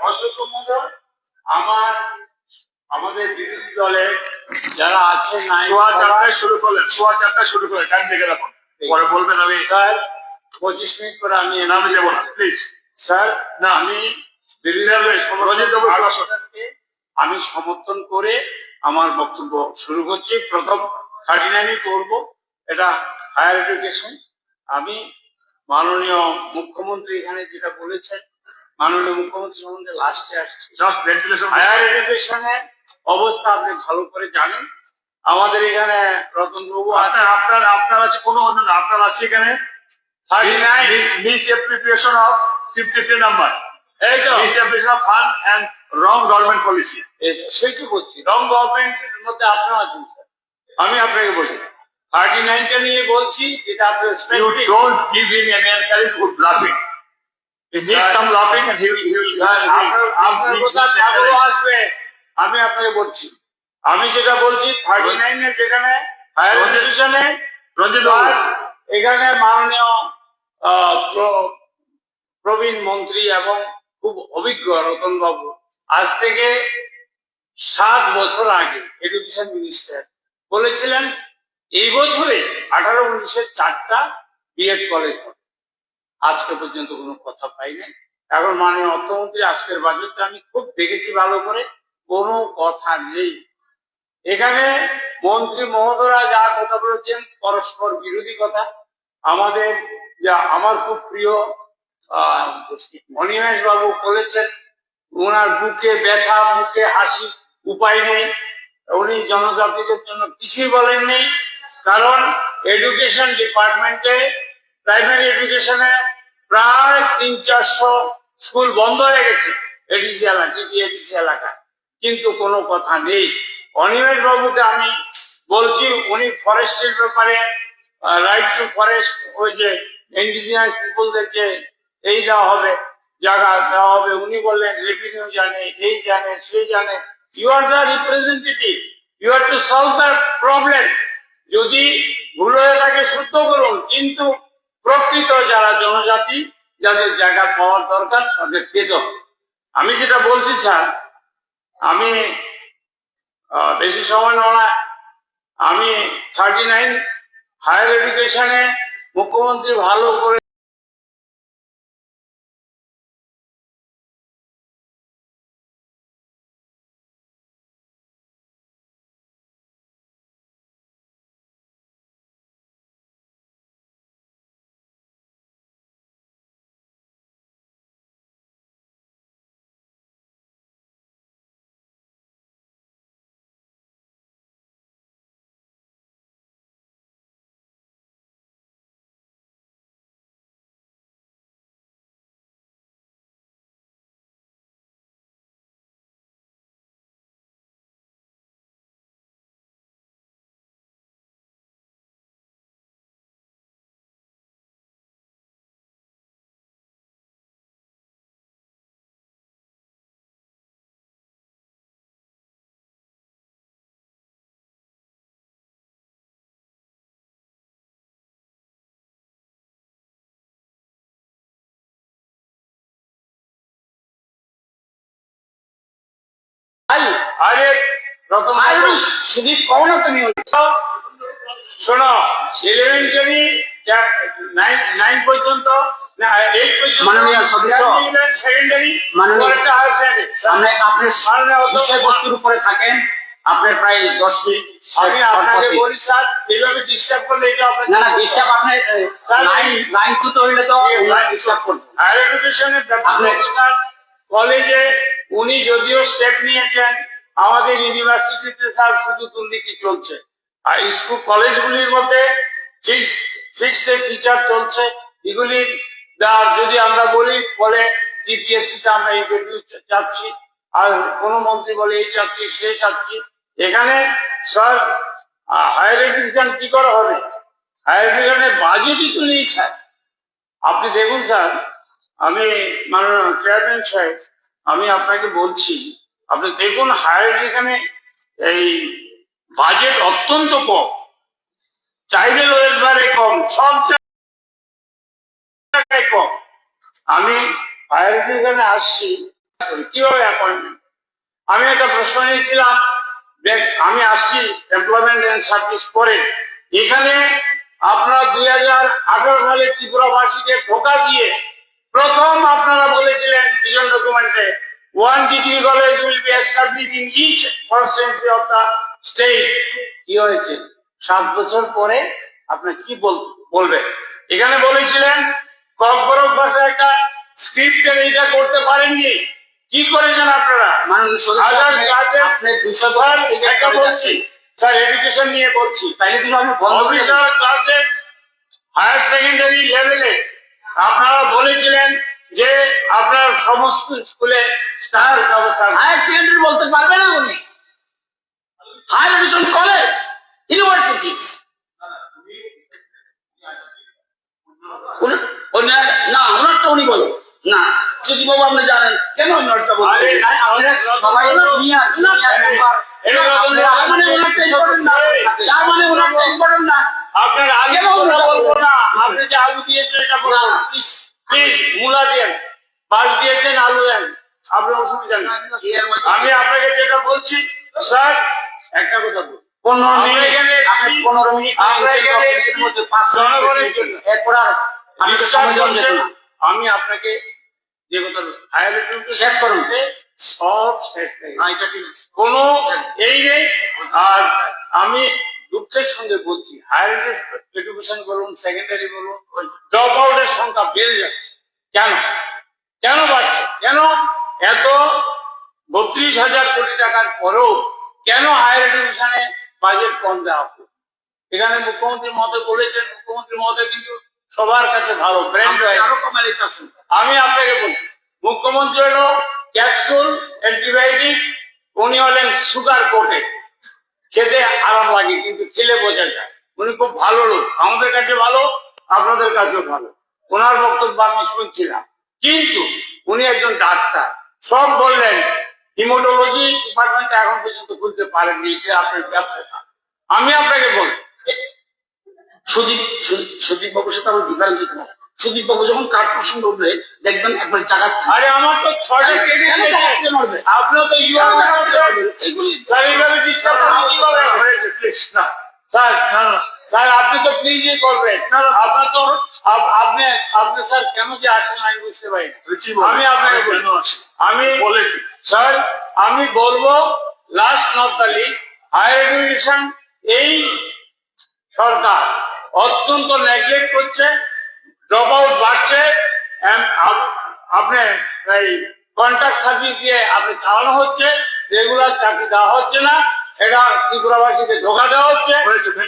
অধ্যক্ষ মহোদয় আমার আমাদের বিরোধী দলের যারা আছেন নাই সোয়া চারটায় শুরু করলেন। সোয়া চারটায় শুরু করলেন। টাইম দেখে রাখুন। পরে বলবেন আমি স্যার পঁচিশ মিনিট পরে আমি নামে যাব না। প্লিজ স্যার না। আমি আমি সমর্থন করে আমার বক্তব্য শুরু করছি। প্রথম থার্টি নাইনই করব। এটা হায়ার এডুকেশন আমি মাননীয় মুখ্যমন্ত্রী এখানে যেটা বলেছেন মাননীয় মুখ্যমন্ত্রী সম্বন্ধে লাস্টে আসছি। জাস্ট ভেন্টিলেশন হায়ার এডুকেশনের অবস্থা আপনি ভালো করে জানেন। আমাদের এখানে রতন বাবু আপনার আপনার আপনার আছে কোনো অন্য? আপনার আছে এখানে? Misapplication of fifty three number এই তো। Misapplication of fund and wrong government policy সেইটু বলছি। রং গভর্নমেন্টের মধ্যে আপনিও আছেন স্যার আমি আপনাকে বলি থার্টি নাইনটা নিয়ে বলছি যেটা আপনি You specific- don't give him any encourage good laughing. Needs some laughing and he will, he will. he- আপনার- আপনার he- কথা he- থাকলেও আসবে আমি আপনাকে বলছি আমি যেটা বলছি থার্টি যেখানে হায়ার এডুকেশনে এখানে মাননীয় প্রবীণ মন্ত্রী এবং খুব অভিজ্ঞ রতন বাবু আজ থেকে সাত বছর আগে এডুকেশন মিনিস্টার বলেছিলেন এই বছরে আঠারো উনিশের চারটা বিএড কলেজ হবে আজকে পর্যন্ত কোনো কথা পাই নাই। এখন মানে অর্থমন্ত্রী আজকের বাজেটটা আমি খুব দেখেছি ভালো করে, কোনো কথা নেই। এখানে মন্ত্রী মহোদয়রা যা কথা বলেছেন, পরস্পর বিরোধী কথা। আমাদের যা আমার খুব প্রিয় অনিমেষ বাবু বলেছেন ওনার বুকে ব্যথা মুখে হাসি উপায় নেই। উনি জনজাতিদের জন্য কিছুই বলেন নেই কারণ এডুকেশন ডিপার্টমেন্টে প্রাইমারি এডুকেশনে প্রায় তিন, চারশো স্কুল বন্ধ হয়ে গেছে, এডিসি এলাকা টিটিএডিসি এলাকা। কিন্তু কোনো কথা নেই। অনিমেষ বাবুকে আমি বলছি, উনি ফরেস্টের ব্যাপারে রাইট টু ফরেস্ট ওই যে ইন্ডিজিনাস পিপলদেরকে এই দেওয়া হবে, জায়গা দেওয়া হবে। উনি বললেন রেভিনিউ জানে, এই জানে সেই জানে। You are the representative you are to solve the problem যদি ভুল হয়ে থাকে শুদ্ধ করুন কিন্তু প্রকৃত যারা জনজাতি, যাদের জায়গা পাওয়ার দরকার, তাদের পেত আমি যেটা বলছি, স্যার, আমি বেশি সময় নয় আমি থার্টি নাইন হায়ার এডুকেশনে মুখ্যমন্ত্রী ভালো করে ভাই আরে রকম সুদীপ কও না তুমি শোনো ইলেভেন থেকে নাইন পর্যন্ত আপনার বিষয়বস্তুর উপরে থাকেন আপনার প্রায় দশ মিনিট আমি আপনাকে বলি স্যার ডিস্টার্ব করলে না না ডিস্টার্ব লাইন হইলে তো ডিস্টার্ব কলেজে উনি যদিও স্টেপ নিয়েছেন আমাদের ইউনিভার্সিটিতে স্যার শুধু দুর্নীতি চলছে। আর স্কুল কলেজগুলির মধ্যে ফিক্স ফিক্সড টিচার চলছে। এগুলি যদি আমরা বলি, বলে জিপিএসসি তে আমরা ইন্টারভিউ চাচ্ছি। আর কোন মন্ত্রী বলে এই চাচ্ছি সে চাচ্ছি এখানে স্যার হায়ার এডুকেশন কি করে হবে? হায়ার এডুকেশনের বাজেটই তো নেই, স্যার। আপনি দেখুন, স্যার, আমি মাননীয় চেয়ারম্যান সাহেব, আমি আপনাকে বলছি আপনি দেখুন হায়ার এখানে এই বাজেট অত্যন্ত কম, চাইলে ওয়েলফেয়ারে কম, সব জায়গায় কম। আমি হায়ার এখানে আসছি, কীভাবে অ্যাপয়েন্টমেন্ট আমি একটা প্রশ্ন নিয়েছিলাম আমি আসছি এমপ্লয়মেন্ট এন্ড সার্ভিস করে। এখানে আপনারা দুই হাজার আঠারো সালে ত্রিপুরাবাসীকে ধোকা দিয়ে প্রথম আপনারা বলেছিলেন ভিজন ডকুমেন্টে one degree college will be establish in each constituency of the state কি হয়েছে? সাত বছর পরে আপনি কি বলবেন এখানে বলেছিলেন ককবরক ভাষায় একটা স্ক্রিপ্টের এটা করতে পারেননি। কি করেছেন আপনারা? স্যার এডুকেশন নিয়ে বলছি। তাইলে কিন্তু আমি বন্ধ অফিসার ক্লাসে হায়ার সেকেন্ডারি লেভেলে আপনারা বলেছিলেন যে আপনার সমস্ত স্কুলে হায়ার সেকেন্ডারি বলতে পারবে না উনি। হায়ার এডুকেশন কলেজ ইউনিভার্সিটিস না ওনারটা উনি বলে। না বাবু আপনি জানেন কেন ওনারটা রতন তার মানে ওনারটা important না। তার মানে ওনারটা important না। আপনার আগে কেন কথা ওটা বলব বলব? না। আপনি যে আলু দিয়েছেন এটা বলব না, না প্লিজ প্লিজ মূলা দেন বাস দিয়েছেন আলু দেন। আপনার অসুবিধা নেই। আমি আপনাকে যেটা বলছি স্যার একটা কথা বলুন। পনেরো মিনিট। আপনি পনেরো মিনিট আমরা এখানে পাঁচ জনগণের মিনিট জন্য। এরপর আর আমি তো সময় আপনাকে যে কথা হায়ার শেষ করুন। সব শেষ। কোনো এই নেই আর আমি দুঃখের সঙ্গে বলছি হায়ার এডুকেশন বলুন সেকেন্ডারি বলুন ড্রপ আউটের সংখ্যা বেড়ে যাচ্ছে। কেন? কেন বাড়ছে? কেন? এত বত্রিশ হাজার কোটি টাকার পরেও কেন হায়ার এডুকেশনে বাজেট কম দেওয়া হলো? এখানে মুখ্যমন্ত্রী মতে বলেছেন মুখ্যমন্ত্রী মতে কিন্তু সবার কাছে ভালো ব্র্যান্ড আরও কমাই আমি আপনাকে বলি মুখ্যমন্ত্রী হলো ক্যাপসুল অ্যান্টিবায়োটিক উনি হলেন সুগার কোটে খেতে আরাম লাগে কিন্তু খেলে বোঝা যায়। উনি খুব ভালো লোক আমাদের কাছে ভালো আপনাদের কাছেও ভালো। ওনার বক্তব্য আমি শুনছিলাম। কিন্তু উনি একজন ডাক্তার। সব বললেন হিমোটোলজি ডিপার্টমেন্ট এখন পর্যন্ত খুলতে পারেননি যে আপনার ব্যবসাটা আমি আপনাকে বলি সুদীপ সুদীপ বাবুর সাথে আমার ডিফারেন্স দিতে পারে সুদীপ বাবু যখন কার প্রসঙ্গ উঠবে দেখবেন একবার জায়গা আরে আমার তো মারবে? আপনিও তো এগুলি প্লিজ না। স্যার না না। স্যার আপনি তো প্লিজই করবেন। আপনার তো আপনি আপনি স্যার কেন যে আসেন আমি বুঝতে পারি। আমি আপনাকে? আমি বলে স্যার আমি বলব last not the least higher education এই সরকার অত্যন্ত নেগলেক্ট করছে ড্রপ আউট বাড়ছে আপনি এই কন্ট্রাক্ট সার্ভিস দিয়ে আপনি চালানো হচ্ছে রেগুলার চাকরি দেওয়া হচ্ছে না। এটা ত্রিপুরাবাসীকে ধোকা দেওয়া হচ্ছে.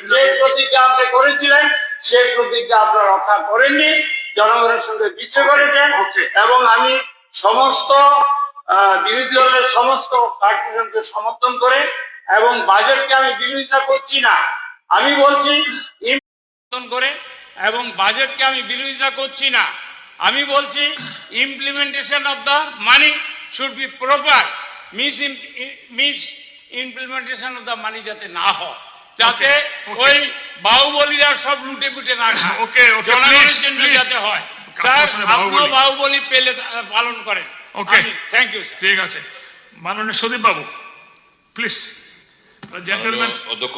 যে প্রতিজ্ঞা আপনি করেছিলেন সেই প্রতিজ্ঞা আপনারা রক্ষা করেননি জনগণের সঙ্গে বিচ্ছে করেছেন. এবং আমি সমস্ত আহ, বিরোধী দলের সমস্ত কার্পোরেশনকে সমর্থন করে এবং বাজেটকে আমি বিরোধিতা করছি না। আমি বলছি করে এবং বাজেটকে আমি বিরোধিতা করছি না। আমি বলছি implementation of the money should be proper mis misimplementation of the money যাতে না হয় যাতে. ওই বাহুবলীরা সব লুটে পুটে না খায়। ওকে ওকে জনগণের জন্য যাতে হয়। স্যার আপনিও বাহুবলী? বাহুবলী পেলে পালন করেন। ওকে থ্যাংক ইউ স্যার ঠিক আছে। মাননীয় সুদীপ বাবু প্লিজ জেন্টলম্যান অধ্যক্ষ